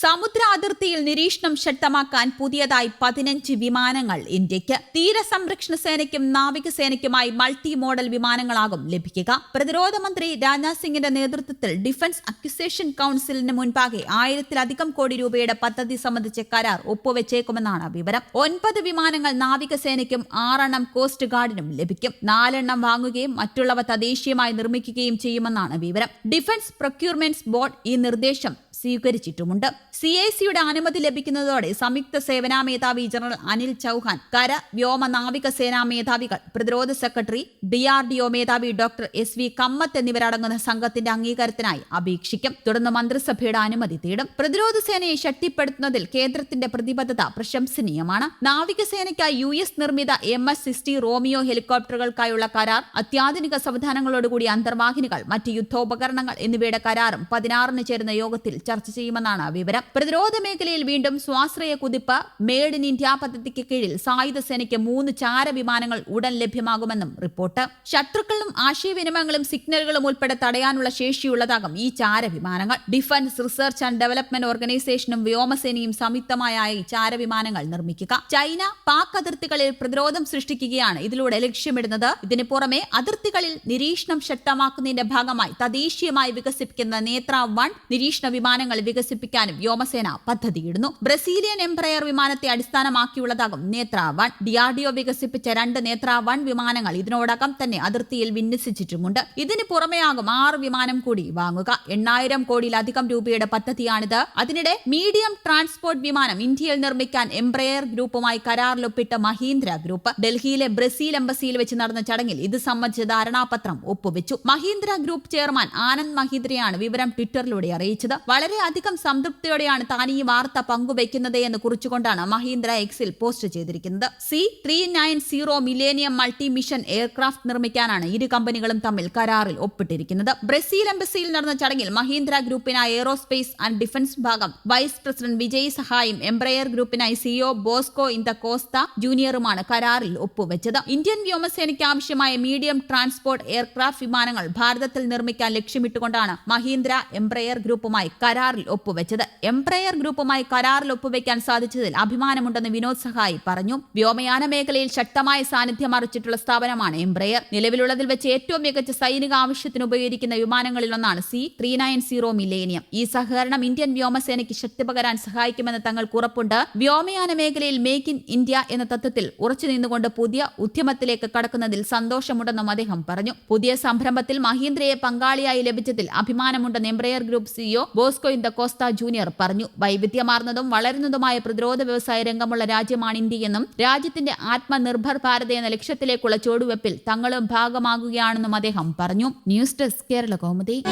സമുദ്ര അതിർത്തിയിൽ നിരീക്ഷണം ശക്തമാക്കാൻ പുതിയതായി പതിനഞ്ച് വിമാനങ്ങൾ ഇന്ത്യയ്ക്ക് തീരസംരക്ഷണ സേനയ്ക്കും നാവികസേനയ്ക്കുമായി മൾട്ടി മോഡൽ വിമാനങ്ങളാകും ലഭിക്കുക. പ്രതിരോധ മന്ത്രി രാജ്നാഥ് സിംഗിന്റെ നേതൃത്വത്തിൽ ഡിഫൻസ് അക്വിസേഷൻ കൌൺസിലിന് മുൻപാകെ ആയിരത്തിലധികം കോടി രൂപയുടെ പദ്ധതി സംബന്ധിച്ച കരാർ ഒപ്പുവെച്ചേക്കുമെന്നാണ് വിവരം. ഒൻപത് വിമാനങ്ങൾ നാവികസേനയ്ക്കും ആറെണ്ണം കോസ്റ്റ് ഗാർഡിനും ലഭിക്കും. നാലെണ്ണം വാങ്ങുകയും മറ്റുള്ളവ തദ്ദേശീയമായി നിർമ്മിക്കുകയും ചെയ്യുമെന്നാണ് വിവരം. ഡിഫൻസ് പ്രൊക്യൂർമെന്റ്സ് ബോർഡ് ഈ നിർദ്ദേശം സ്വീകരിച്ചിട്ടുമുണ്ട്. സി ഐ സിയുടെ അനുമതി ലഭിക്കുന്നതോടെ സംയുക്ത സേവനാ മേധാവി ജനറൽ അനിൽ ചൌഹാൻ കര വ്യോമ നാവിക സേനാ മേധാവികൾ പ്രതിരോധ secretary D R D O മേധാവി ഡോക്ടർ എസ് വി കമ്മത്ത് എന്നിവരടങ്ങുന്ന സംഘത്തിന്റെ അംഗീകാരത്തിനായി അപേക്ഷിക്കും. തുടർന്ന് മന്ത്രിസഭയുടെ അനുമതി തേടും. പ്രതിരോധ സേനയെ ശക്തിപ്പെടുത്തുന്നതിൽ കേന്ദ്രത്തിന്റെ പ്രതിബദ്ധത പ്രശംസനീയമാണ്. നാവികസേനയ്ക്കായി യു എസ് നിർമ്മിത എം എസ് സിക്സ്റ്റി റോമിയോ ഹെലികോപ്റ്ററുകൾക്കായുള്ള കരാർ അത്യാധുനിക സംവിധാനങ്ങളോടുകൂടി അന്തർവാഹിനികൾ മറ്റ് യുദ്ധോപകരണങ്ങൾ എന്നിവയുടെ കരാറും പതിനാറിന് ചേരുന്ന യോഗത്തിൽ ചർച്ച ചെയ്യുമെന്നാണ് വിവരം. പ്രതിരോധ മേഖലയിൽ വീണ്ടും സ്വാശ്രയ കുതിപ്പ് മേഡ് ഇൻ ഇന്ത്യ പദ്ധതിക്ക് കീഴിൽ സായുധ സേനയ്ക്ക് മൂന്ന് ചാര വിമാനങ്ങൾ ഉടൻ ലഭ്യമാകുമെന്നും റിപ്പോർട്ട്. ശത്രുക്കളും ആശയവിനിമയങ്ങളും സിഗ്നലുകളും ഉൾപ്പെടെ തടയാനുള്ള ശേഷിയുള്ളതാകും ഈ ചാര വിമാനങ്ങൾ ഡിഫൻസ് റിസർച്ച് ആൻഡ് ഡെവലപ്മെന്റ് ഓർഗനൈസേഷനും വ്യോമസേനയും സംയുക്തമായി ചാര വിമാനങ്ങൾ നിർമ്മിക്കുക. ചൈന പാക് അതിർത്തികളിൽ പ്രതിരോധം സൃഷ്ടിക്കുകയാണ് ഇതിലൂടെ ലക്ഷ്യമിടുന്നത്. ഇതിനു പുറമെ അതിർത്തികളിൽ നിരീക്ഷണം ശക്തമാക്കുന്നതിന്റെ ഭാഗമായി തദ്ദേശീയമായി വികസിപ്പിക്കുന്ന നേത്ര വൺ നിരീക്ഷണ വിമാനങ്ങൾ വികസിപ്പിക്കാനും വ്യോമസേന പദ്ധതിയിടുന്നു. ബ്രസീലിയൻ എംബ്രയർ വിമാനത്തെ അടിസ്ഥാനമാക്കിയുള്ളതാകും നേത്ര വൺ ഡിആർഡിഒ വികസിപ്പിച്ച രണ്ട് നേത്ര വൺ വിമാനങ്ങൾ ഇതിനോടകം തന്നെ അതിർത്തിയിൽ വിന്യസിച്ചിട്ടുമുണ്ട്. ഇതിന് പുറമെയാകും ആറ് വിമാനം കൂടി വാങ്ങുക. എണ്ണായിരം കോടിയിലധികം രൂപയുടെ പദ്ധതിയാണിത്. അതിനിടെ മീഡിയം ട്രാൻസ്പോർട്ട് വിമാനം ഇന്ത്യയിൽ നിർമ്മിക്കാൻ എംബ്രയർ ഗ്രൂപ്പുമായി കരാറിലൊപ്പിട്ട മഹീന്ദ്ര ഗ്രൂപ്പ് ഡൽഹിയിലെ ബ്രസീൽ എംബസിയിൽ വെച്ച് നടന്ന ചടങ്ങിൽ ഇത് സംബന്ധിച്ച ധാരണാപത്രം ഒപ്പുവെച്ചു. മഹീന്ദ്ര ഗ്രൂപ്പ് ചെയർമാൻ ആനന്ദ് മഹീന്ദ്രയാണ് വിവരം ട്വിറ്ററിലൂടെ അറിയിച്ചത്. വളരെയധികം സംതൃപ്തിയോടെയാണ് താൻ ഈ വാർത്ത പങ്കുവയ്ക്കുന്നത് എന്ന് കുറിച്ചുകൊണ്ടാണ് മഹീന്ദ്ര എക്സിൽ പോസ്റ്റ് ചെയ്തിരിക്കുന്നത്. C three nine zero millennium multi mission aircraft നിർമ്മിക്കാനാണ് ഇരു കമ്പനികളും തമ്മിൽ കരാറിൽ ഒപ്പിട്ടിരിക്കുന്നത്. ബ്രസീൽ എംബസിയിൽ നടന്ന ചടങ്ങിൽ മഹീന്ദ്ര ഗ്രൂപ്പിനായി എയ്റോസ്പേസ് ആൻഡ് ഡിഫൻസ് വിഭാഗം വൈസ് പ്രസിഡന്റ് വിജയ് സഹായും എംബ്രയർ ഗ്രൂപ്പിനായി സിഒ ബോസ്കോ ദ കോസ്ത ജൂനിയറുമാണ് കരാറിൽ ഒപ്പുവെച്ചത്. ഇന്ത്യൻ വ്യോമസേനയ്ക്ക് ആവശ്യമായ മീഡിയം ട്രാൻസ്പോർട്ട് എയർക്രാഫ്റ്റ് വിമാനങ്ങൾ ഭാരതത്തിൽ നിർമ്മിക്കാൻ ലക്ഷ്യമിട്ടുകൊണ്ടാണ് മഹീന്ദ്ര എംബ്രയർ ഗ്രൂപ്പുമായി കരാറിൽ ഒപ്പുവെച്ചത്. എംബ്രയർ ഗ്രൂപ്പുമായി കരാറിൽ ഒപ്പുവെക്കാൻ സാധിച്ചതിൽ അഭിമാനമുണ്ടെന്ന് വിനോദ് സഹായി പറഞ്ഞു. വ്യോമയാന മേഖലയിൽ ശക്തമായ സാന്നിധ്യം അറിച്ചിട്ടുള്ള സ്ഥാപനമാണ് എംപ്രയർ. നിലവിലുള്ളതിൽ വെച്ച് ഏറ്റവും മികച്ച സൈനിക ആവശ്യത്തിന് ഉപയോഗിക്കുന്ന വിമാനങ്ങളിലൊന്നാണ് C three nine zero Millennium. ഈ സഹകരണം ഇന്ത്യൻ വ്യോമസേനയ്ക്ക് ശക്തി പകരാൻ സഹായിക്കുമെന്ന് തങ്ങൾക്ക് ഉറപ്പുണ്ട്. വ്യോമയാന മേഖലയിൽ മേക്ക് ഇൻ ഇന്ത്യ എന്ന തത്വത്തിൽ ഉറച്ചു നിന്നുകൊണ്ട് പുതിയ ഉദ്യമത്തിലേക്ക് കടക്കുന്നതിൽ സന്തോഷമുണ്ടെന്നും അദ്ദേഹം പറഞ്ഞു. പുതിയ സംരംഭത്തിൽ മഹീന്ദ്രയെ പങ്കാളിയായി ലഭിച്ചതിൽ അഭിമാനമുണ്ടെന്ന് എംബ്രയർ ഗ്രൂപ്പ് സിഇഒ ബോസ്കോ ഇൻ ദ കോസ്ത ജൂനിയർ പറഞ്ഞു. വൈവിധ്യമാർന്നതും വളരുന്നതുമായ പ്രതിരോധ വ്യവസായ രംഗമുള്ള രാജ്യമാണ് ഇന്ത്യയെന്നും രാജ്യത്തിന്റെ ആത്മനിർഭർ ഭാരത് എന്ന ലക്ഷ്യത്തിലേക്കുള്ള ചുവടുവെപ്പിൽ തങ്ങളും ഭാഗമാകുകയാണെന്നും അദ്ദേഹം പറഞ്ഞു. News desk Kerala Kaumudi.